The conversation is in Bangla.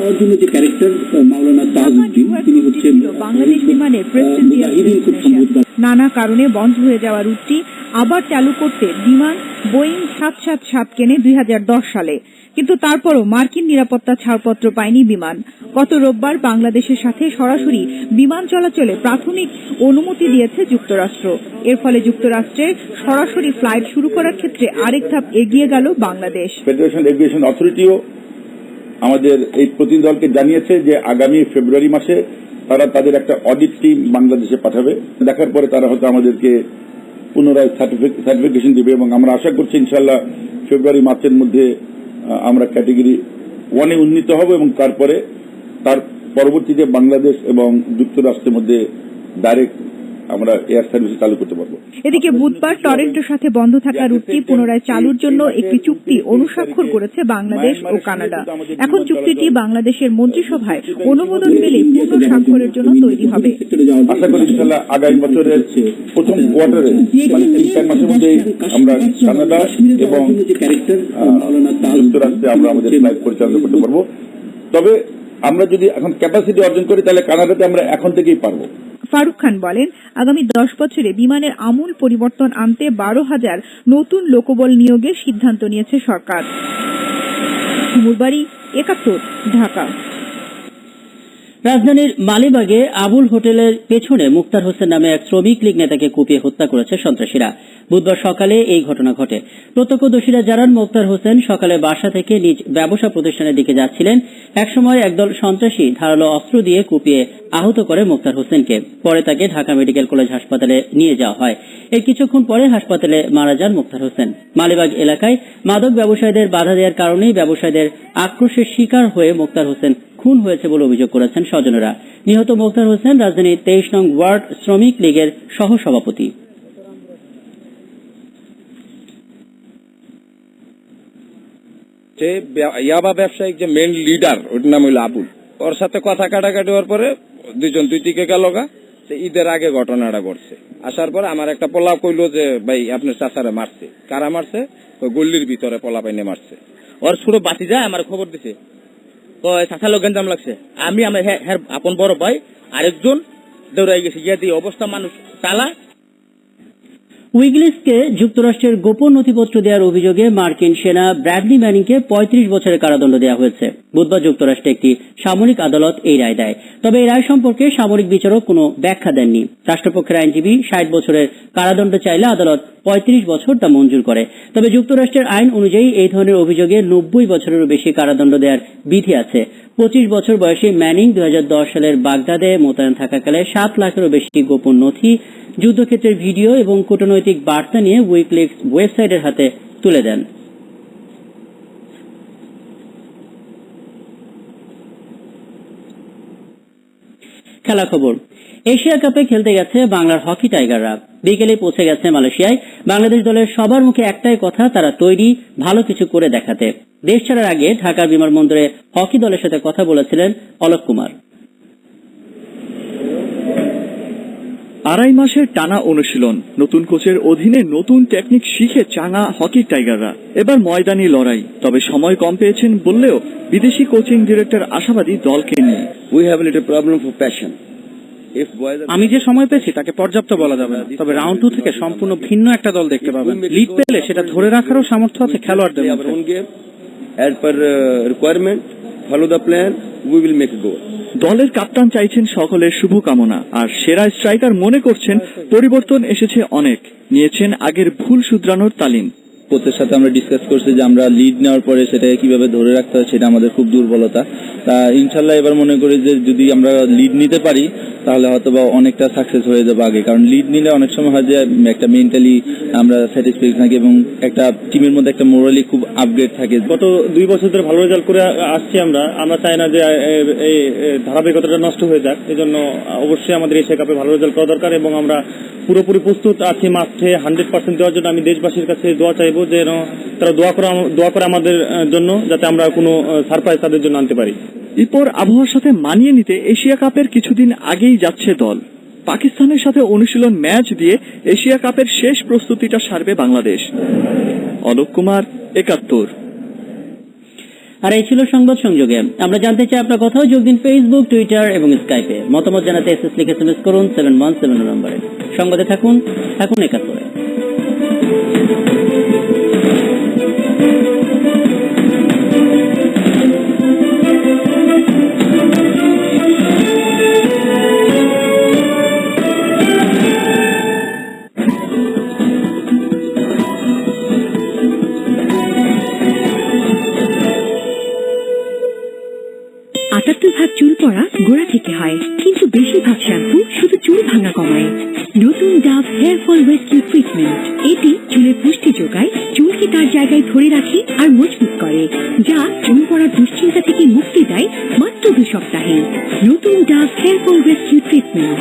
জন্য যে ক্যারেক্টার মাওলানা তাজউদ্দিন তিনি হচ্ছেন বাংলাদেশ বিমানের প্রেসিডেন্ট মুজাহিদিন খুব সম্ভবত নানা কারণে বন্ধ হয়ে যাওয়া রুটটি আবার চালু করতে বিমান বোয়িং সাত সাত সাত কেনে দুই সালে। কিন্তু তারপরও মার্কিন নিরাপত্তা ছাড়পত্র পায়নি বিমান। গত রোববার বাংলাদেশের সাথে সরাসরি বিমান চলাচলে প্রাথমিক অনুমতি দিয়েছে যুক্তরাষ্ট্র। এর ফলে যুক্তরাষ্ট্রের সরাসরি ফ্লাইট শুরু করার ক্ষেত্রে আরেক ধাপ এগিয়ে গেল বাংলাদেশ। ফেডারেশন এভিয়েশন অথরিটিও আমাদের এই প্রতিনিধি দলকে জানিয়েছে যে আগামী ফেব্রুয়ারি মাসে তারা তাদের একটা অডিট টিম বাংলাদেশে পাঠাবে। দেখার পরে তারা হয়তো আমাদেরকে পুনরায় সার্টিফিকেশন দিবে এবং আমরা আশা করছি ইনশাল্লাহ ফেব্রুয়ারি মার্চের মধ্যে আমরা ক্যাটেগরি ওয়ানে উন্নীত হব এবং তারপরে তার পরবর্তীতে বাংলাদেশ এবং যুক্তরাষ্ট্রের মধ্যে ডাইরেক্ট আমরা এয়ার সার্ভিস চালু করতে পারব। এদিকে বুধবার টরেন্টোর সাথে বন্ধ থাকা রুটটি পুনরায় চালুর জন্য একটি চুক্তি অনুস্বাক্ষর করেছে বাংলাদেশ ও কানাডা। এখন চুক্তিটি বাংলাদেশের মন্ত্রিসভায় অনুমোদন পেলে পূর্ণ স্বাক্ষরের জন্য তৈরি হবে। আশা করি ইনশাল্লাহ আগামী বছরের প্রথম কোয়ার্টারে মানে তিন চার মাসের মধ্যে আমরা কানাডা এবং যুক্তরাষ্ট্রে আমরা আমাদের ফ্লাইট পরিচালনা করতে পারব। তবে আমরা যদি এখন ক্যাপাসিটি অর্জন করি তাহলে কানাডাতে আমরা এখন থেকেই পারব। ফারুক খান বলেন, আগামী দশ বছরে বিমানের আমূল পরিবর্তন আনতে বারো হাজার নতুন লোকবল নিয়োগের সিদ্ধান্ত নিয়েছে সরকার। একাত্তর, ঢাকা। রাজধানীর মালিবাগে আবুল হোটেলের পেছনে মুক্তার হোসেন নামে এক শ্রমিক লীগ নেতাকে কুপিয়ে হত্যা করেছে সন্ত্রাসীরা। বুধবার সকালে এই ঘটনা ঘটে। প্রত্যক্ষদর্শীরা জানান, মুক্তার হোসেন সকালে বাসা থেকে নিজ ব্যবসা প্রতিষ্ঠানের দিকে যাচ্ছিলেন। একসময় একদল সন্ত্রাসী ধারালো অস্ত্র দিয়ে কুপিয়ে আহত করে মুক্তার হোসেনকে। পরে তাকে ঢাকা মেডিকেল কলেজ হাসপাতালে নিয়ে যাওয়া হয়। এর কিছুক্ষণ পরে হাসপাতালে মারা যান মুক্তার হোসেন। মালিবাগ এলাকায় মাদক ব্যবসায়ীদের বাধা দেওয়ার কারণেই ব্যবসায়ীদের আক্রোশের শিকার হয়ে মুক্তার হোসেন খুন হয়েছে বলে অভিযোগ করেছেন স্বজনেরা। নিহত মুক্তার হোসেন রাজধানীর তেইশ নং ওয়ার্ড শ্রমিক লীগের সহ সভাপতি যে ইয়াবা ব্যবসায়িক যে মেন লিডার ওটার নাম হইল আবুল। ওর সাথে কথা কাটাকাটি হওয়ার পরে দুইজন দুই দিকে গেল গা ঈদের আগে ঘটনাটা ঘটছে। আসার পরে আমার একটা পোলা কইলো যে, ভাই, আপনার চাচারে মারছে। কারা মারছে? ওই গল্লির ভিতরে পোলা পাইনে মারছে। ওর ছোট বাতি যায় আমার খবর দিছে আমি আমার হ্যাঁ আপন বড় ভাই আরেকজন দৌড়াই গেছে। গিয়ে অবস্থা মানুষ চালা। উইগলিসকে যুক্তরাষ্ট্রের গোপন নথিপত্র দেওয়ার অভিযোগে মার্কিন সেনা ব্র্যাডলি ম্যানিংকে পঁয়ত্রিশ বছরের কারাদণ্ড দেওয়া হয়েছে বুধবার যুক্তরাষ্ট্রে একটি সামরিক আদালত এই রায় দেয়। তবে এই রায় সম্পর্কে সামরিক বিচারক কোনো ব্যাখ্যা দেননি। রাষ্ট্রপক্ষের আইনজীবী ষাট বছরের কারাদণ্ড চাইলে আদালত পঁয়ত্রিশ বছর তা মঞ্জুর করে। তবে যুক্তরাষ্ট্রের আইন অনুযায়ী এই ধরনের অভিযোগে নব্বই বছরেরও বেশি কারাদণ্ড দেওয়ার বিধি আছে। পঁচিশ বছর বয়সী ম্যানিং দু হাজার দশ সালের বাগদাদে মোতায়েন থাকাকালে সাত লাখেরও বেশি গোপন নথি, যুদ্ধক্ষেত্রের ভিডিও এবং কূটনৈতিক বার্তা নিয়ে উইকলিক্স ওয়েবসাইটের হাতে তুলে দেন। খেলা খবর। এশিয়া কাপে খেলতে গেছে বাংলার হকি টাইগাররা। বিকেলে পৌঁছে গেছে মালয়েশিয়ায়। বাংলাদেশ দলের সবার মুখে একটাই কথা, তারা তৈরি, ভালো কিছু করে দেখাতে। দেশ ছাড়ার আগে ঢাকার বিমানবন্দরে হকি দলের সাথে কথা বলেছিলেন অলোক কুমার। আড়াই মাসের টানা অনুশীলন। নতুন কোচের অধীনে নতুন টেকনিক শিখে চাঙা হকি টাইগাররা। এবার ময়দানি লড়াই। তবে সময় কম পেয়েছেন বললেও বিদেশি কোচিং ডিরেক্টর আশাবাদী দলকে নিয়ে। We have little problem for passion আমি যে সময় পেয়েছি তাকে পর্যাপ্ত বলা যাবে না। তবে রাউন্ড টু থেকে সম্পূর্ণ ভিন্ন একটা দল দেখতে পাবেন। লিড পেলে সেটা ধরে রাখারও সামর্থ্য আছে খেলোয়াড়দের মধ্যে। Follow the plan, we will make a goal. দলের কাপ্তান চাইছেন সকলের শুভকামনা, আর সেরা স্ট্রাইকার মনে করছেন পরিবর্তন এসেছে অনেক, নিয়েছেন আগের ভুল শুধরানোর তালিম। কোচের সাথে আমরা ডিসকাস করছি যে আমরা লিড নেওয়ার পরে সেটাকে কীভাবে ধরে রাখতে হয় সেটা আমাদের খুব দুর্বলতা। তা ইনশাল্লাহ এবার মনে করি যে যদি আমরা লিড নিতে পারি, তাহলে হয়তো বা অনেকটা সাকসেস হয়ে যাবে আগে। কারণ লিড নিলে অনেক সময় হয় যে একটা মেন্টালি আমরা স্যাটিসফাই থাকি এবং একটা টিমের মধ্যে একটা মোরালি খুব আপগ্রেড থাকে। গত দুই বছর ধরে ভালো রেজাল্ট করে আসছি আমরা। আমরা চাই না যে এই ধারাবাহিকতাটা নষ্ট হয়ে যাক। এই জন্য অবশ্যই আমাদের এশিয়া কাপে ভালো রেজাল্ট করা দরকার এবং আমরা পুরোপুরি প্রস্তুত আছি মাঠে। হান্ড্রেড পার্সেন্ট দেওয়ার জন্য আমি দেশবাসীর কাছে দোয়া চাইব যে যেন তারা দোয়া করে দোয়া করে আমাদের জন্য যাতে আমরা কোনো সারপ্রাইজ তাদের জন্য আনতে পারি। এরপর আবহাওয়ার সাথে মানিয়ে নিতে এশিয়া কাপের কিছুদিন আগেই যাচ্ছে দল। পাকিস্তানের সাথে অনুশীলন ম্যাচ দিয়ে এশিয়া কাপের শেষ প্রস্তুতিটা সারবে বাংলাদেশ। অলোক কুমার একাত্তর। আর এই ছিল সংবাদ সংযোগে। আমরা জানতে চাই আপনার কথাও যোগ দিন ফেসবুক টুইটার এবং স্কাইপে মতামত জানাতে এস এস লিখে এস এস করুন সেভেন ওয়ান সেভেন নম্বরে সংবাদে থাকুন থাকুন একাত্তরে। আটাত্তর ভাগ চুল পড়া গোড়া থেকে হয়, কিন্তু বেশিরভাগ শ্যাম্পু শুধু চুল ভাঙা কমায়। নতুন Dove hair fall rescue treatment এটি চুলের পুষ্টি যোগায়, চুলকে তার জায়গায় ধরে রাখে আর মজবুত করে, যা চুল পড়ার দুশ্চিন্তা থেকে মুক্তি দেয় মাত্র দু সপ্তাহে। নতুন Dove hair fall rescue treatment